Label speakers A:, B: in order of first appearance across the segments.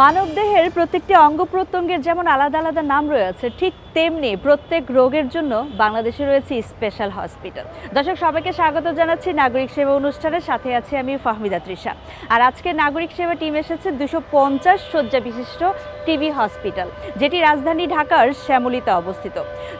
A: মানবদেহে
B: মানবদেহের প্রত্যেকটি অঙ্গ প্রত্যঙ্গের যেমন আলাদা আলাদা নাম রয়েছে, ঠিক তেমনি প্রত্যেক রোগের জন্য বাংলাদেশে রয়েছে স্পেশাল হসপিটাল দর্শক, সবাইকে স্বাগত জানাচ্ছি নাগরিক সেবা অনুষ্ঠানের সাথে আছি আমি ফাহমিদা তৃষা। আর আজকে নাগরিক সেবা টিম এসেছে দুশো পঞ্চাশ শয্যা বিশিষ্ট টিবি হসপিটাল যেটি রাজধানী ঢাকার শ্যামলীতে অবস্থিত।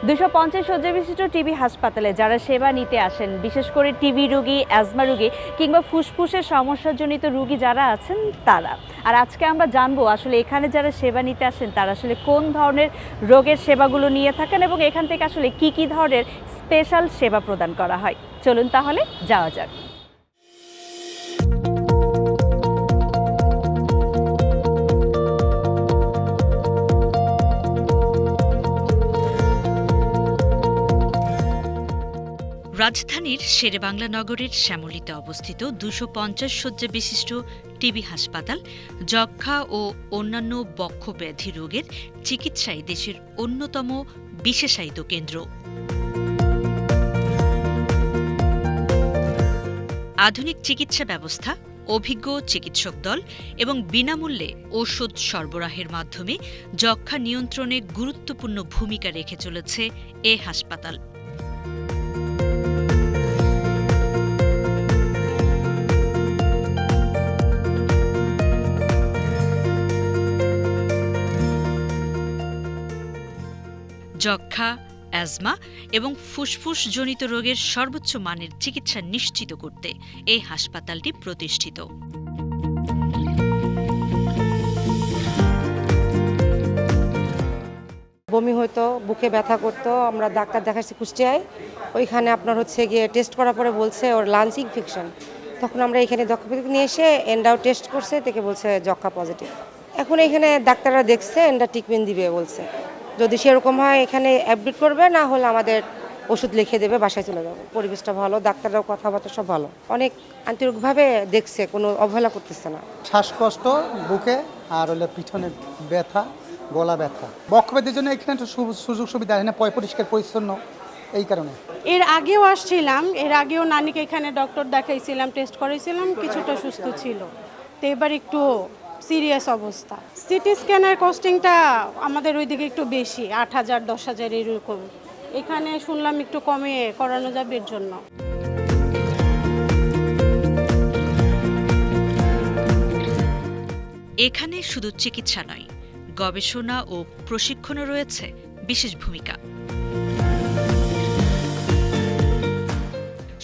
B: দুশো পঞ্চাশ শয্যা বিশিষ্ট টিবি হাসপাতালে যারা সেবা নিতে আসেন, বিশেষ করে টিবি রুগী অ্যাজমা রুগী, কিংবা ফুসফুসের সমস্যাজনিত রুগী যারা আছেন তারা। আর আজকে আমরা জানব আসলে এখানে যারা সেবা নিতে আসেন, তারা আসলে কোন ধরনের রোগের সেবাগুলো নিয়ে থাকেন এবং এখান থেকে আসলে কি কি ধরনের স্পেশাল সেবা প্রদান করা হয়? চলুন তাহলে যাওয়া যাক। রাজধানীর শেরেবাংলা নগরের শ্যামলীতে অবস্থিত দুশো পঞ্চাশ শয্যা বিশিষ্ট টিবি হাসপাতাল যক্ষা ও অন্যান্য বক্ষ ব্যাধি রোগের চিকিৎসায় দেশের অন্যতম বিশেষায়িত কেন্দ্র। আধুনিক চিকিৎসা ব্যবস্থা, অভিজ্ঞ চিকিৎসক দল এবং বিনামূল্যে ওষুধ সরবরাহের মাধ্যমে যক্ষা নিয়ন্ত্রণে গুরুত্বপূর্ণ ভূমিকা রেখে চলেছে এ হাসপাতাল। যক্ষা অ্যাজমা এবং ফুসফুসজনিত রোগের সর্বোচ্চ মানের চিকিৎসা নিশ্চিত করতে এই হাসপাতালটি প্রতিষ্ঠিত।
C: বমি হতো বুকে ব্যথা করতো, আমরা ডাক্তার দেখাচ্ছি কুষ্টিয়ায়। ওইখানে আপনার হচ্ছে গিয়ে টেস্ট করার পরে বলছে ওর লাঞ্চ ইনফেকশন। তখন আমরা এখানে দক্ষিণ নিয়ে এসে এন্ডাও টেস্ট করছে থেকে বলছে যক্ষা পজিটিভ এখন এখানে ডাক্তাররা দেখছে এন্ডা ট্রিটমেন্ট দিবে বলছে। যদি সেরকম হয় এখানে অ্যাডমিট করবে না হলে আমাদের ওষুধ লিখে দেবে বাসায় চলে যাব। পরিবেশটা ভালো ডাক্তাররাও কথাবার্তা সব ভালো। অনেক আন্তরিকভাবে দেখছে কোনো অবহেলা করতেছে না।
D: শ্বাসকষ্ট বুকে আর হলো পিছনে ব্যথা গলা ব্যথা। বক্ষব্যাধির জন্য এখানে একটু সু- সুযোগ সুবিধা এখানে পয় পরিষ্কার পরিচ্ছন্ন এই কারণে।
E: এর আগেও আসছিলাম এর আগেও নানিকে এখানে ডক্টর দেখাইছিলাম টেস্ট করেছিলাম কিছুটা সুস্থ ছিল। তো এবার একটু সিরিয়াস অবস্থা। সিটি স্ক্যানের কস্টিংটা আমাদের ওইদিকে একটু বেশি, আট হাজার, দশ হাজার এরকম। এখানে শুনলাম একটু কমে করানো যাবে এর জন্য।
B: এখানে শুধু চিকিৎসা নয়, গবেষণা ও প্রশিক্ষণও রয়েছে, বিশেষ ভূমিকা।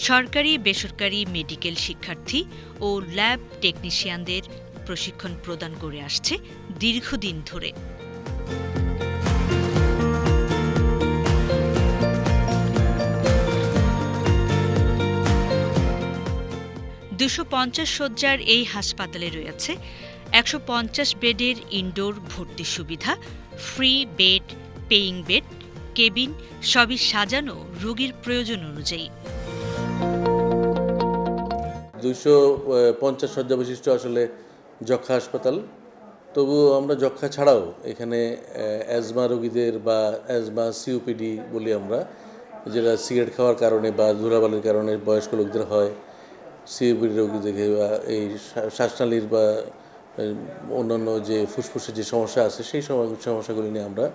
B: সরকারি, বেসরকারি, মেডিকেল শিক্ষার্থী ও ল্যাব টেকনিশিয়ানদের প্রশিক্ষণ প্রদান করে আসছে দীর্ঘদিন ধরে। দুশো পঞ্চাশ শয্যার এই হাসপাতালে রয়েছে একশো পঞ্চাশ বেডের ইনডোর ভর্তি সুবিধা, free bed, paying bed, cabin, সবই সাজানো রোগীর প্রয়োজন অনুযায়ী।
F: দুইশো পঞ্চাশ শয্যা বিশিষ্ট আসলে যক্ষা হাসপাতাল। তবু আমরা যক্ষা ছাড়াও এখানে অ্যাজমা রোগীদের বা অ্যাজমা সিওপিডি বলি আমরা, যেটা সিগারেট খাওয়ার কারণে বা ধুলাবালির কারণে বয়স্ক লোকদের হয় সিওপিডি রোগীদেরকে বা এই শ্বা- শ্বাসনালীর বা অন্যান্য যে ফুসফুসের যে সমস্যা আছে, সেই সমস্যাগুলি নিয়ে আমরা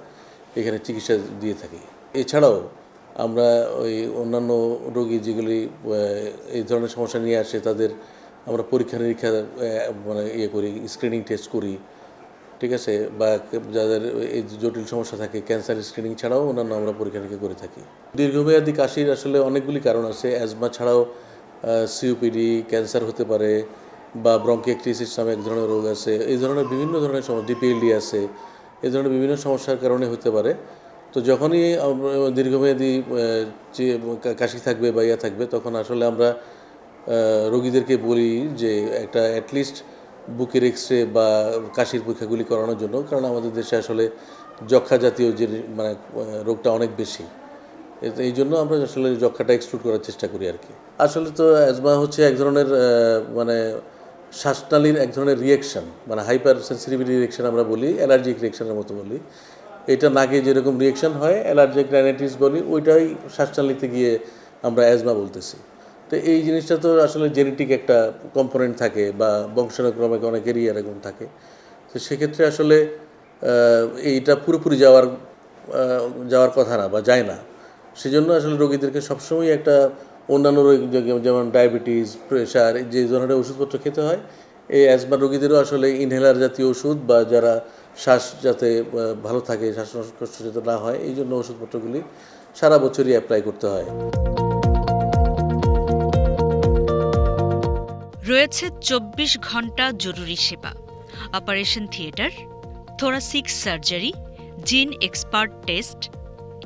F: এখানে চিকিৎসা দিয়ে থাকি। এছাড়াও আমরা ওই অন্যান্য রোগী যেগুলি এই ধরনের সমস্যা নিয়ে আসে, তাদের আমরা পরীক্ষা নিরীক্ষা মানে ইয়ে করি স্ক্রিনিং টেস্ট করি, ঠিক আছে? বা যাদের এই জটিল সমস্যা থাকে ক্যান্সার স্ক্রিনিং ছাড়াও অন্যান্য আমরা পরীক্ষা নিরীক্ষা করে থাকি। দীর্ঘমেয়াদী কাশির আসলে অনেকগুলি কারণ আছে। অ্যাজমা ছাড়াও সিওপিডি ক্যান্সার হতে পারে, বা ব্রঙ্কিয়াক্টিসিস নামে এক ধরনের রোগ আছে। এই ধরনের বিভিন্ন ধরনের সমস্যা ডিপিএলডি আছে। এই ধরনের বিভিন্ন সমস্যার কারণে হতে পারে। তো যখনই দীর্ঘমেয়াদী কাশি থাকবে বা ইয়া থাকবে, তখন আসলে আমরা রোগীদেরকে বলি যে একটা অ্যাটলিস্ট বুকের এক্স রে বা কাশির পরীক্ষাগুলি করানোর জন্য, কারণ আমাদের দেশে আসলে যক্ষা জাতীয় যে মানে রোগটা অনেক বেশি। এই জন্য আমরা আসলে যক্ষাটা এক্সক্লুড করার চেষ্টা করি আর কি। আসলে তো অ্যাজমা হচ্ছে এক ধরনের মানে শ্বাসনালীর এক ধরনের রিয়েকশন মানে হাইপার সেন্সিটিভিটি রিয়েকশন আমরা বলি অ্যালার্জিক রিয়েকশনের মতো বলি। এটা নাকে যেরকম রিয়েকশন হয় অ্যালার্জিক রাইনাইটিস বলি, ওইটাই শ্বাসনালীতে গিয়ে আমরা অ্যাজমা বলতেছি। তো এই জিনিসটা তো আসলে জেনেটিক একটা কম্পোনেন্ট থাকে বা বংশানুক্রমে অনেকেরই এরকম থাকে। তো সেক্ষেত্রে আসলে এইটা পুরোপুরি যাওয়ার যাওয়ার কথা না বা যায় না। সেজন্য আসলে রোগীদেরকে সবসময় একটা অন্যান্য রোগ যেমন ডায়াবেটিস প্রেশার যে ধরনের ওষুধপত্র খেতে হয়, এই অ্যাজমা রোগীদেরও আসলে ইনহেলার জাতীয় ওষুধ বা যারা শ্বাস যাতে ভালো থাকে, শ্বাসকষ্ট যাতে না হয়, এই জন্য ওষুধপত্রগুলি সারা বছরই অ্যাপ্লাই করতে হয়।
B: রয়েছে চব্বিশ ঘণ্টা জরুরি সেবা। Operation theatre, thoracic surgery, gene expert test,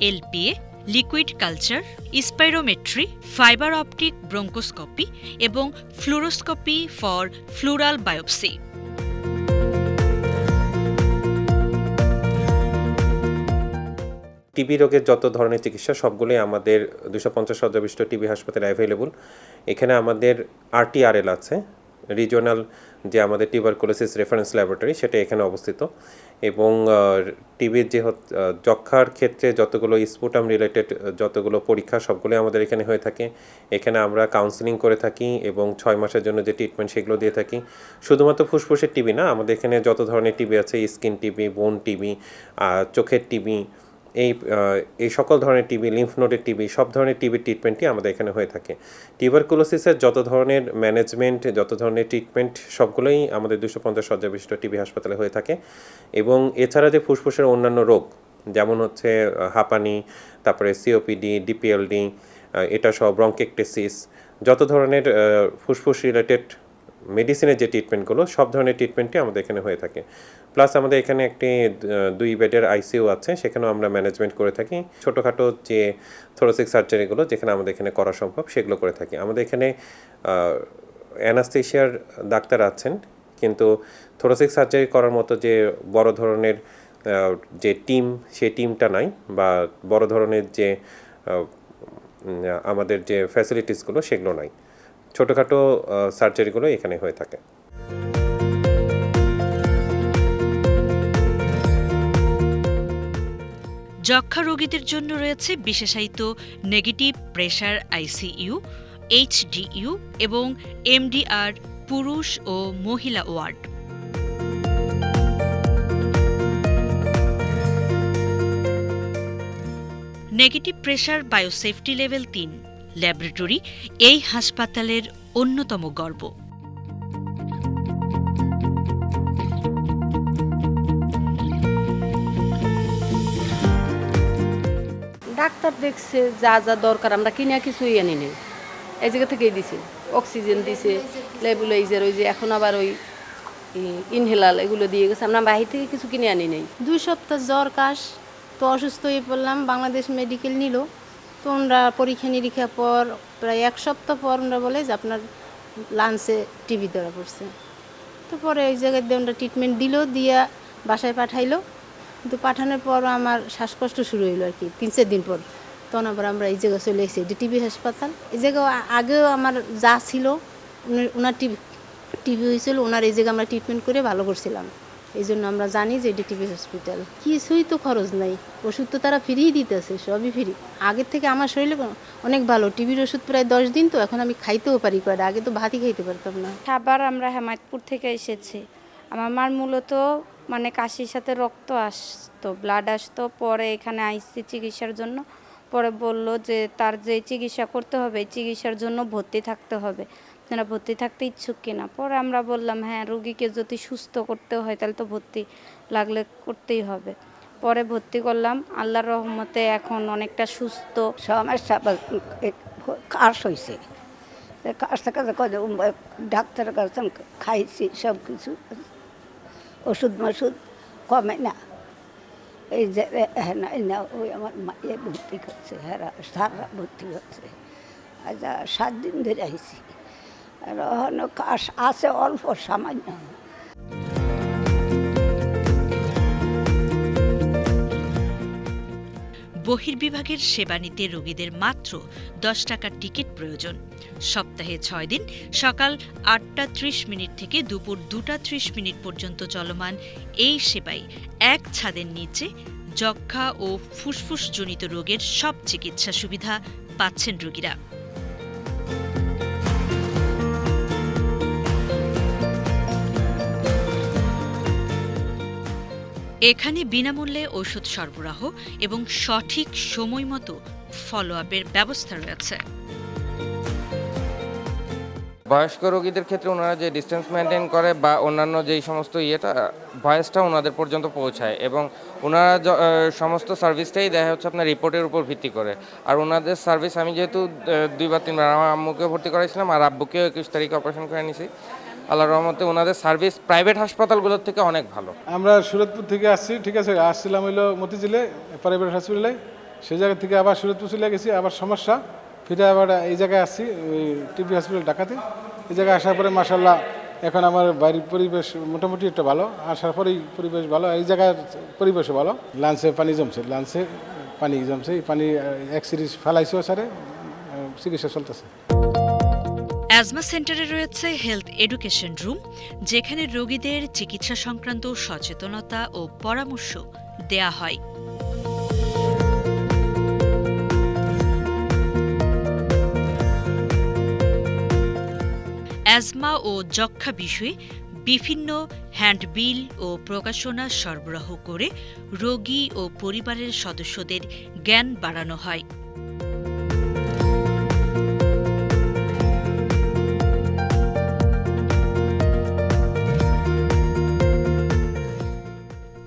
B: LPA, liquid culture, spirometry, fibre optic bronchoscopy এবং fluoroscopy for pleural biopsy.
A: TB রোগের যত ধরনের চিকিৎসা, সবগুলোই আমাদের দুশো পঞ্চাশ শয্যাবিষ্ট টিবি হাসপাতালে অ্যাভেলেবল এখানে আমাদের আরটিআরএল আছে রিজিওনাল যে আমাদের টিউবারকুলোসিস রেফারেন্স ল্যাবরেটরি সেটা এখানে অবস্থিত। এবং টিবির যে যক্ষার ক্ষেত্রে যতগুলো স্পুটাম রিলেটেড যতগুলো পরীক্ষা, সবগুলোই আমাদের এখানে হয়ে থাকে। এখানে আমরা কাউন্সিলিং করে থাকি এবং ছয় মাসের জন্য যে ট্রিটমেন্ট সেগুলো দিয়ে থাকি। শুধুমাত্র ফুসফুসের টিবি না, আমাদের এখানে যত ধরনের টিবি আছে স্কিন টিবি বোন টিবি চোখের টিবি এই এই সকল ধরনের টিবি লিম্ফ নোডের টিবি সব ধরনের টিবির ট্রিটমেন্টই আমাদের এখানে হয়ে থাকে। টিউবারকুলোসিসের যত ধরনের ম্যানেজমেন্ট যত ধরনের ট্রিটমেন্ট সবগুলোই আমাদের দুশো পঞ্চাশ শয্যাবিষ্ট টিবি হাসপাতালে হয়ে থাকে। এবং এছাড়া যে ফুসফুসের অন্যান্য রোগ, যেমন হচ্ছে হাঁপানি, তারপরে সিওপিডি ডিপিএলডি এটা সহ ব্রঙ্কেকটেসিস যত ধরনের ফুসফুস রিলেটেড মেডিসিনের যে ট্রিটমেন্টগুলো সব ধরনের ট্রিটমেন্টই আমাদের এখানে হয়ে থাকে। প্লাস আমাদের এখানে একটি দুই বেডের আইসিইউ আছে, সেখানেও আমরা ম্যানেজমেন্ট করে থাকি। ছোটোখাটো যে থোরোসিক সার্জারিগুলো যেখানে আমাদের এখানে করা সম্ভব, সেগুলো করে থাকি। আমাদের এখানে অ্যানাস্থেশিয়ার ডাক্তার আছেন, কিন্তু থোরোসিক সার্জারি করার মতো যে বড় ধরনের যে টিম সেই টিমটা নাই, বা বড় ধরনের যে আমাদের যে ফ্যাসিলিটিসগুলো সেগুলো নাই। ছোটোখাটো সার্জারিগুলো এখানে হয়ে থাকে।
B: যক্ষা রোগীদের জন্য রয়েছে বিশেষায়িত নেগেটিভ প্রেশার আইসিইউ এইচডিইউ এবং এমডিআর পুরুষ ও মহিলা ward. Negative pressure biosafety level তিন। ল্যাবরেটরি এই হাসপাতালের অন্যতম গর্ব।
G: ডাক্তার দেখছে যা যা দরকার আমরা কিনা কিছুই আনি নেই। এই জায়গা থেকেই দিছে অক্সিজেন দিছে লেবুলাইজার ওই যে এখন আবার ওই ইনহেলাল এগুলো দিয়ে গেছে আমরা বাহির থেকে কিছু কিনে আনি নেই।
E: দুই সপ্তাহ জ্বর কাশ তো অসুস্থ হয়ে পড়লাম বাংলাদেশ মেডিকেল নিল। তো ওনারা পরীক্ষা নিরীক্ষা পর, প্রায় এক সপ্তাহ পর ওনারা বলে যে আপনার লাঞ্চে টিভি ধরা পড়ছে। তো পরে ওই জায়গায় দিয়ে ট্রিটমেন্ট দিল, দিয়া বাসায় পাঠাইলো। কিন্তু পাঠানোর পর আমার শ্বাসকষ্ট শুরু হইল আর কি, তিন চার দিন পর। তখন আবার আমরা এই জায়গায় চলে এসেছি টিবি হাসপাতাল। এই জায়গায় আ- আগেও আমার যা ছিল ওনার টিভি টিভি হয়েছিল ওনার এই জায়গায় আমরা ট্রিটমেন্ট করে ভালো করছিলাম। এই জন্য আমরা জানি যে এটি টিভি হসপিটাল। কিছুই তো খরচ নাই। ওষুধ তো তারা ফ্রিই দিতেছে, সবই ফ্রি। আগের থেকে আমার শরীরে অনেক ভালো। টিভির ওষুধ প্রায় দশ দিন তো, এখন আমি খাইতেও পারি কয়টা। আগে তো ভাতই খাইতে পারতাম না।
H: খাবার আমরা হেমায়তপুর থেকে এসেছি। আমার মার মূলত মানে কাশির সাথে রক্ত আসতো ব্লাড আসতো। পরে এখানে আইসি চিকিৎসার জন্য, পরে বলল যে তার যে চিকিৎসা করতে হবে চিকিৎসার জন্য ভর্তি থাকতে হবে। আপনারা ভর্তি থাকতে ইচ্ছুক কিনা? পরে আমরা বললাম হ্যাঁ রুগীকে যদি সুস্থ করতে হয়, তাহলে তো ভর্তি লাগলে করতেই হবে। পরে ভর্তি করলাম। আল্লাহর রহমতে এখন অনেকটা সুস্থ।
I: সমস্যা কাশ হয়েছে কাশ থেকে ডাক্তারের কাছে খাইছি সব কিছু ওষুধ মষুধ কমে না। এই যে হ্যাঁ না ওই আমার মায়ে ভর্তি করছে হ্যাঁ সাররা ভর্তি হচ্ছে। আচ্ছা সাত দিন ধরে কাশ আছে অল্প সামান্য।
B: বহির্বিভাগের সেবা নিতে রোগীদের মাত্র দশ টাকার টিকিট প্রয়োজন। সপ্তাহে ছয় দিন, সকাল আটটা ত্রিশ মিনিট থেকে দুপুর দুটা ত্রিশ মিনিট পর্যন্ত চলমান এই সেবায় এক ছাদের নিচে যক্ষা ও ফুসফুসজনিত রোগের সব চিকিৎসা সুবিধা পাচ্ছেন রোগীরা। এখানে বিনামূল্যে ওষুধ সরবরাহ এবং সঠিক সময় মতো ফলো আপের ব্যবস্থা রয়েছে।
J: বয়স্ক রোগীদের ক্ষেত্রে ওনারা যে ডিস্টেন্স মেনটেন করে বা অন্যান্য যেই সমস্ত ইয়েটা ভয়েসটা ওনাদের পর্যন্ত পৌঁছায় এবং ওনারা সমস্ত সার্ভিসটাই দেখা হচ্ছে আপনার রিপোর্টের উপর ভিত্তি করে। আর ওনাদের সার্ভিস আমি যেহেতু দুইবার তিনবার আমার আম্মুকে ভর্তি করাইছিলাম আর আব্বুকেও একুশ তারিখে অপারেশন করে নিছি। আল্লাহ রহমতে ওনাদের সার্ভিস প্রাইভেট হাসপাতালগুলোর থেকে অনেক ভালো।
K: আমরা সুরতপুর থেকে আসছি, ঠিক আছে? আসছিলাম হইল মতিঝিলে, প্রাইভেট হসপিটালে সেই জায়গা থেকে আবার সুরতপুর চলে গেছি, আবার সমস্যা। ফিরে আবার এই জায়গায় আসছি, ওই টিভি হসপিটাল ঢাকাতে। এই জায়গায় আসার পরে মাসাল্লাহ এখন আমার বাড়ির পরিবেশ মোটামুটি একটা ভালো। আসার পরেই পরিবেশ ভালো, এই জায়গার পরিবেশও ভালো। লাঞ্চে পানি জমছে, লাঞ্চে পানি জমছে, এই পানি এক সিরিজ ফেলাইছেও স্যারে চিকিৎসা চলতেছে।
B: অ্যাজমা সেন্টারে রয়েছে হেলথ এডুকেশন রুম, যেখানে রোগীদের চিকিৎসা সংক্রান্ত সচেতনতা ও পরামর্শ দেয়া হয়। অ্যাজমা ও যক্ষা বিষয়ে বিভিন্ন হ্যান্ডবিল ও প্রকাশনা সরবরাহ করে রোগী ও পরিবারের সদস্যদের জ্ঞান বাড়ানো হয়।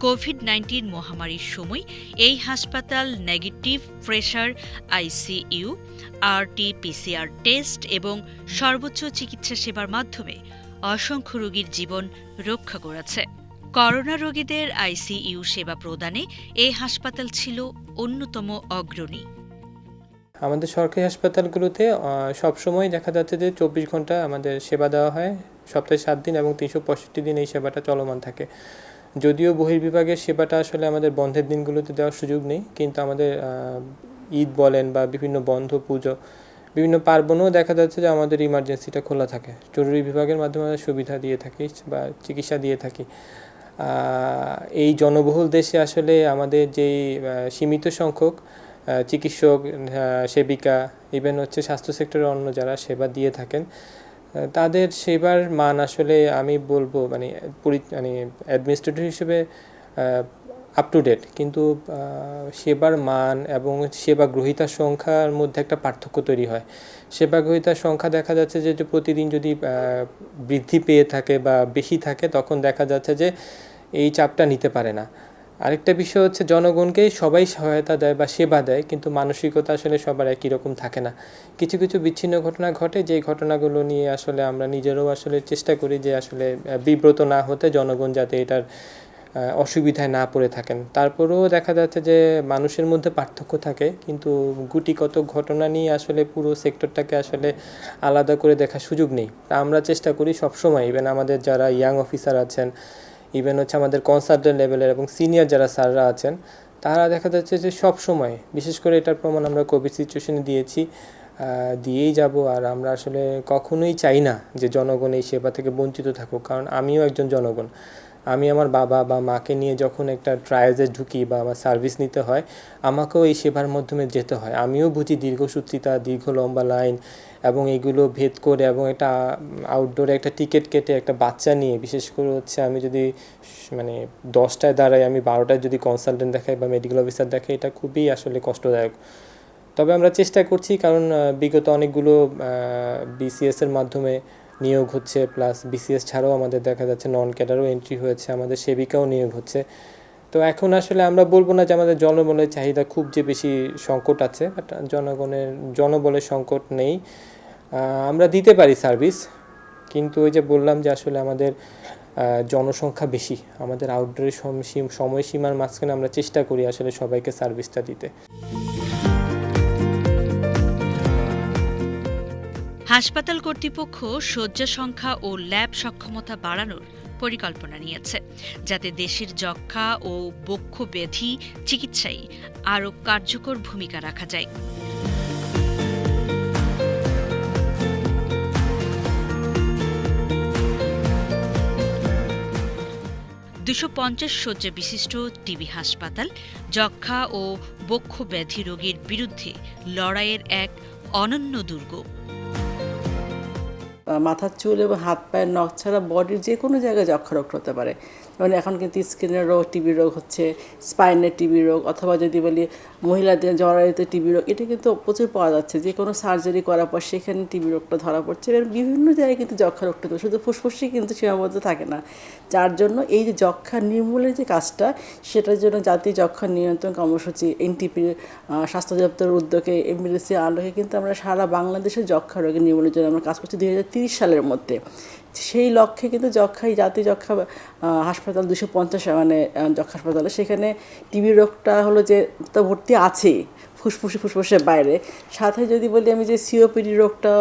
B: কোভিড নাইন্টিন মহামারীর সময় এই হাসপাতাল negative pressure, ICU RT PCR test এবং সর্বোচ্চ চিকিৎসা সেবার মাধ্যমে অসংখ্য রোগীর জীবন রক্ষা করেছে। করোনা রোগীদের আইসিইউ সেবা প্রদানে এই হাসপাতাল ছিল অন্যতম অগ্রণী।
L: আমাদের সরকারি হাসপাতালগুলোতে সবসময় দেখা যাচ্ছে যে চব্বিশ ঘণ্টা আমাদের সেবা দেওয়া হয়। সপ্তাহে সাত দিন এবং তিনশো পঁয়ষট্টি দিন এই সেবাটা চলমান থাকে। যদিও বহির্বিভাগের সেবাটা আসলে আমাদের বন্ধের দিনগুলোতে দেওয়ার সুযোগ নেই, কিন্তু আমাদের ঈদ বলেন বা বিভিন্ন বন্ধ পুজো, বিভিন্ন পার্বণেও দেখা যাচ্ছে যে আমাদের ইমার্জেন্সিটা খোলা থাকে। জরুরি বিভাগের মাধ্যমে আমরা সুবিধা দিয়ে থাকি বা চিকিৎসা দিয়ে থাকি। এই জনবহুল দেশে আসলে আমাদের যেই সীমিত সংখ্যক চিকিৎসক সেবিকা ইভেন হচ্ছে স্বাস্থ্য সেক্টরের অন্য যারা সেবা দিয়ে থাকেন তাদের সেবার মান আসলে আমি বলব মানে মানে অ্যাডমিনিস্ট্রেটর হিসেবে আপ টু ডেট কিন্তু সেবার মান এবং সেবা গ্রহীতার সংখ্যার মধ্যে একটা পার্থক্য তৈরি হয়। সেবা গ্রহীতার সংখ্যা দেখা যাচ্ছে যে প্রতিদিন যদি বৃদ্ধি পেয়ে থাকে বা বেশি থাকে, তখন দেখা যাচ্ছে যে, এই চাপটা নিতে পারে না। আরেকটা বিষয় হচ্ছে জনগণকে সবাই সহায়তা দেয় বা সেবা দেয়, কিন্তু মানসিকতা আসলে সবার একই রকম থাকে না। কিছু কিছু বিচ্ছিন্ন ঘটনা ঘটে, যে ঘটনাগুলো নিয়ে আসলে আমরা নিজেরও আসলে চেষ্টা করি যে আসলে বিব্রত না হতে জনগণ যাতে এটার অসুবিধায় না পড়ে থাকেন। তারপরেও দেখা যাচ্ছে যে মানুষের মধ্যে পার্থক্য থাকে, কিন্তু গুটিগত ঘটনা নিয়ে আসলে পুরো সেক্টরটাকে আসলে আলাদা করে দেখার সুযোগ নেই। আমরা চেষ্টা করি সবসময় ইভেন আমাদের যারা ইয়াং অফিসার আছেন ইভেন হচ্ছে আমাদের কনসালটেন্ট লেভেলের এবং সিনিয়র যারা স্যাররা আছেন, তারা দেখা যাচ্ছে যে সব সময় বিশেষ করে এটার প্রমাণ আমরা কোভিড সিচুয়েশনে দিয়েছি দিয়েই যাব আর আমরা আসলে কখনোই চাই না যে জনগণ এই সেবা থেকে বঞ্চিত থাকুক। কারণ আমিও একজন জনগণ। আমি আমার বাবা বা মাকে নিয়ে যখন একটা ট্রায়ালসে ঢুকি বা আমার সার্ভিস নিতে হয়, আমাকেও এই সেবার মাধ্যমে যেতে হয়। আমিও বুঝি দীর্ঘসূত্রিতা, দীর্ঘ লম্বা লাইন এবং এগুলো ভেদ করে এবং একটা আউটডোরে একটা টিকিট কেটে একটা বাচ্চা নিয়ে, বিশেষ করে হচ্ছে আমি যদি মানে দশটায় দাঁড়াই, আমি বারোটায় যদি কনসালটেন্ট দেখাই বা মেডিকেল অফিসার দেখাই, এটা খুবই আসলে কষ্টদায়ক। তবে আমরা চেষ্টা করছি, কারণ বিগত অনেকগুলো বিসিএস এর মাধ্যমে নিয়োগ হচ্ছে প্লাস বিসিএস ছাড়াও আমাদের দেখা যাচ্ছে নন ক্যাডারও এন্ট্রি হয়েছে, আমাদের সেবিকাও নিয়োগ হচ্ছে। তো এখন আসলে আমরা বলব না যে আমাদের জনবলের চাহিদা খুব যে বেশি সংকট আছে বাট জনগণের, জনবলের সংকট নেই। আমরা দিতে পারি সার্ভিস কিন্তু ওই যে বললাম যে আসলে আমাদের জনসংখ্যা বেশি, আমাদের আউটডোরের সময়সীমার মাঝখানে আমরা চেষ্টা করি আসলে সবাইকে সার্ভিসটা দিতে।
B: হাসপাতাল কর্তৃপক্ষ শয্যা সংখ্যা ও ল্যাব সক্ষমতা বাড়ানোর পরিকল্পনা নিয়েছে, যাতে দেশের যক্ষা ও বক্ষ ব্যাধি চিকিৎসায় আরও কার্যকর ভূমিকা রাখা যায়। দুশো পঞ্চাশ শয্যা বিশিষ্ট টিবি হাসপাতাল যক্ষা ও বক্ষ ব্যাধি রোগীর বিরুদ্ধে লড়াইয়ের এক অনন্য দুর্গ।
M: মাথার চুল এবং হাত পায়ের নখ ছাড়া বডির যে কোনো জায়গায় যক্ষারোগ হতে পারে। যেমন এখন কিন্তু স্কিনের রোগ টিবি রোগ হচ্ছে স্পাইনের টিবি রোগ অথবা যদি বলি মহিলাদের জরায়ুতে টিবি রোগ এটা কিন্তু প্রচুর পাওয়া যাচ্ছে। যে কোনো সার্জারি করার পর সেখানে টিবি রোগটা ধরা পড়ছে। এবং বিভিন্ন জায়গায় কিন্তু যক্ষা রোগটা শুধু ফুসফুসই কিন্তু সীমাবদ্ধ থাকে না। যার জন্য এই যে যক্ষা নির্মূলের যে কাজটা সেটার জন্য জাতীয় যক্ষা নিয়ন্ত্রণ কর্মসূচি এনটিপি স্বাস্থ্য দপ্তরের উদ্যোগে এমবিডিসি আলোকে কিন্তু আমরা সারা বাংলাদেশের যক্ষা রোগের নির্মূলের জন্য আমরা কাজ করছি দুই সালের মধ্যে। সেই লক্ষ্যে কিন্তু যক্ষা এই জাতীয় যক্ষা আহ, হাসপাতাল দুশো পঞ্চাশ মানে যক্ষ হাসপাতালে। সেখানে টিবি রোগটা হলো যে তো ভর্তি আছেই। ফুসফুসে ফুসফুসের বাইরে। সাথে যদি বলি আমি যে সিওপিডি রোগটা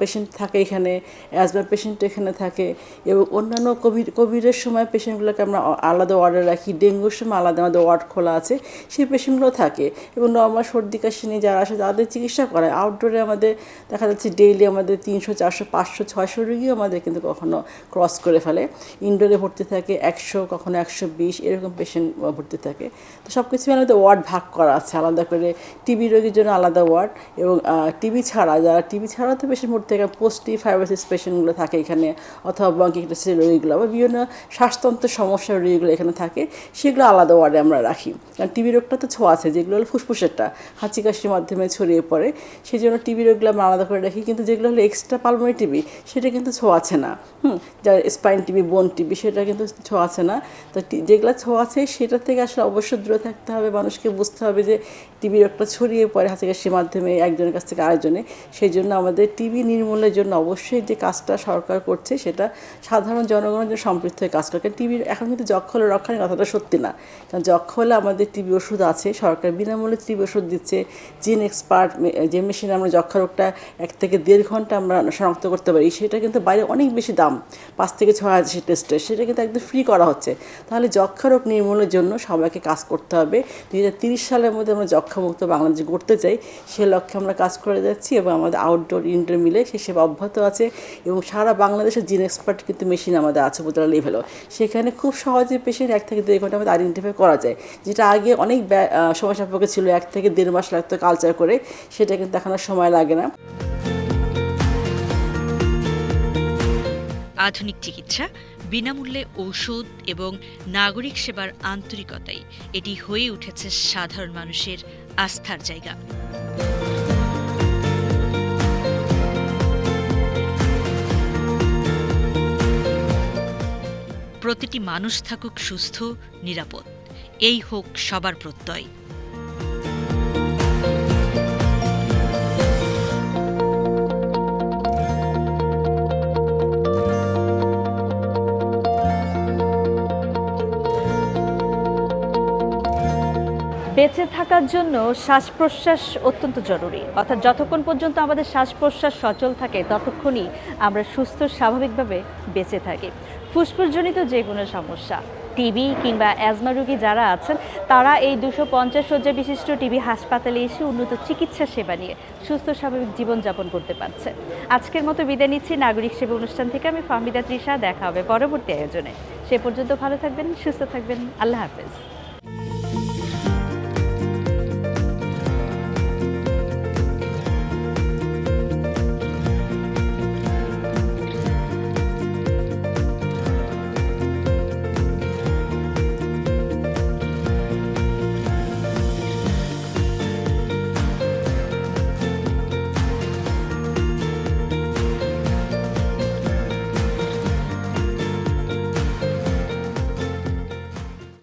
M: পেশেন্ট থাকে এখানে অ্যাজমা পেশেন্ট এখানে থাকে, এবং অন্যান্য কোভিড কোভিডের সময় পেশেন্টগুলোকে আমরা আলাদা ওয়ার্ডে রাখি। ডেঙ্গুর সময় আলাদা আমাদের ওয়ার্ড খোলা আছে, সেই পেশেন্টগুলো থাকে। এবং নর্মাল সর্দি, কাশি নিয়ে যারা আসে, তাদের চিকিৎসা করায়। আউটডোরে আমাদের দেখা যাচ্ছে ডেইলি আমাদের তিনশো, চারশো, পাঁচশো, ছয়শো রুগীও আমাদের কিন্তু কখনো ক্রস করে ফেলে। ইনডোরে ভর্তি থাকে একশো, কখনো একশো বিশ, এরকম পেশেন্ট ভর্তি থাকে। তো সব কিছু আমাদের ওয়ার্ড ভাগ করা আছে, আলাদা করে টিবি রোগীর জন্য আলাদা ওয়ার্ড এবং টিবি ছাড়া, যারা টিবি ছাড়া তো পেশেন্ট ভর্তি থাকে পোস্টি ফাইব্রোসিস পেশেন্টগুলো থাকে এখানে, অথবা ব্রঙ্কিটিসের রোগীগুলো বা বিভিন্ন শ্বাসতন্ত্রের সমস্যার রোগীগুলো এখানে থাকে, সেগুলো আলাদা ওয়ার্ডে আমরা রাখি। কারণ টিবি রোগটা তো ছোঁয়া আছে, যেগুলো হলো ফুসফুসেরটা, হাঁচি কাশির মাধ্যমে ছড়িয়ে পড়ে সেই জন্য টিবি রোগগুলো আমরা আলাদা করে রাখি, কিন্তু যেগুলো হলো এক্সট্রা পালমোনারি টিবি সেটা কিন্তু ছোঁয়াছে না। হুম যার স্পাইন টিবি বোন টিবি সেটা কিন্তু ছোঁয়াছে না। তো যেগুলো ছোঁয়াছে সেটা থেকে আসলে অবশ্যই দূরে থাকতে হবে, মানুষকে বুঝতে হবে যে টিবি রোগটা ছড়িয়ে পড়ে হাঁচি কাশির মাধ্যমে একজনের কাছ থেকে আরেকজনে। সেই জন্য আমাদের টিবি নির্মূলের জন্য অবশ্যই যে কাজটা সরকার করছে, সেটা সাধারণ জনগণের জন্য সম্পৃক্ত হয়ে কাজ করে। টিবির এখন কিন্তু যক্ষ হলে রক্ষণের কথাটা সত্যি না। কারণ যক্ষ হলে আমাদের টিবি ওষুধ আছে, সরকার বিনামূল্যে টিবি ওষুধ দিচ্ছে জিন এক্সপার্ট যে মেশিনে আমরা যক্ষা রোগটা এক থেকে দেড় ঘণ্টা আমরা শনাক্ত করতে পারি, সেটা কিন্তু বাইরে অনেক বেশি দাম। পাঁচ থেকে ছয় হাজার সেই টেস্টে সেটা কিন্তু একদম ফ্রি করা হচ্ছে। তাহলে যক্ষা রোগ নির্মূলের জন্য সবাইকে কাজ করতে হবে। দু সালের মধ্যে আমরা যক্ষামুক্ত বাংলাদেশ গড়তে চাই সে লক্ষ্যে আমরা কাজ করে যাচ্ছি এবং আমাদের আউটডোর ইনডোর মিলে সে সেবা অব্যাহত আছে এবং সারা বাংলাদেশের জিন এক্সপার্ট কিন্তু মেশিন আমাদের আছে উপজেলা লেভেলও সেখানে খুব সহজে পেশেন্ট এক থেকে দেড় ঘণ্টা আমাদের আইডেন্টিফাই করা যায়। যেটা আগে অনেক সময় সাপেক্ষ ছিল, এক থেকে দেড় মাস লাগতো কালচার করে, সেটা কিন্তু এখন সময় লাগে না।
B: আধুনিক চিকিৎসা বিনামূল্যে ঔষধ এবং নাগরিক সেবার আন্তরিকতাই। এটি হয়ে উঠেছে সাধারণ মানুষের আস্থার জায়গা। প্রতিটি মানুষ থাকুক সুস্থ, নিরাপদ। এই হোক সবার প্রত্যয়। বেঁচে থাকার জন্য শ্বাস প্রশ্বাস অত্যন্ত জরুরি। অর্থাৎ যতক্ষণ পর্যন্ত আমাদের শ্বাস প্রশ্বাস সচল থাকে, ততক্ষণই আমরা সুস্থ, স্বাভাবিকভাবে বেঁচে থাকি। ফুসফুসজনিত যে কোনো সমস্যা, টিবি কিংবা অ্যাজমা রোগী যারা আছেন, তারা এই দুশো পঞ্চাশ শয্যা বিশিষ্ট টিবি হাসপাতালে এসে উন্নত চিকিৎসা সেবা নিয়ে সুস্থ, স্বাভাবিক জীবনযাপন করতে পারছে। আজকের মতো বিদায় নিচ্ছি। নাগরিক সেবা অনুষ্ঠান থেকে আমি ফাহমিদা তৃষা দেখা হবে পরবর্তী আয়োজনে। সে পর্যন্ত ভালো থাকবেন, সুস্থ থাকবেন। আল্লাহ হাফেজ।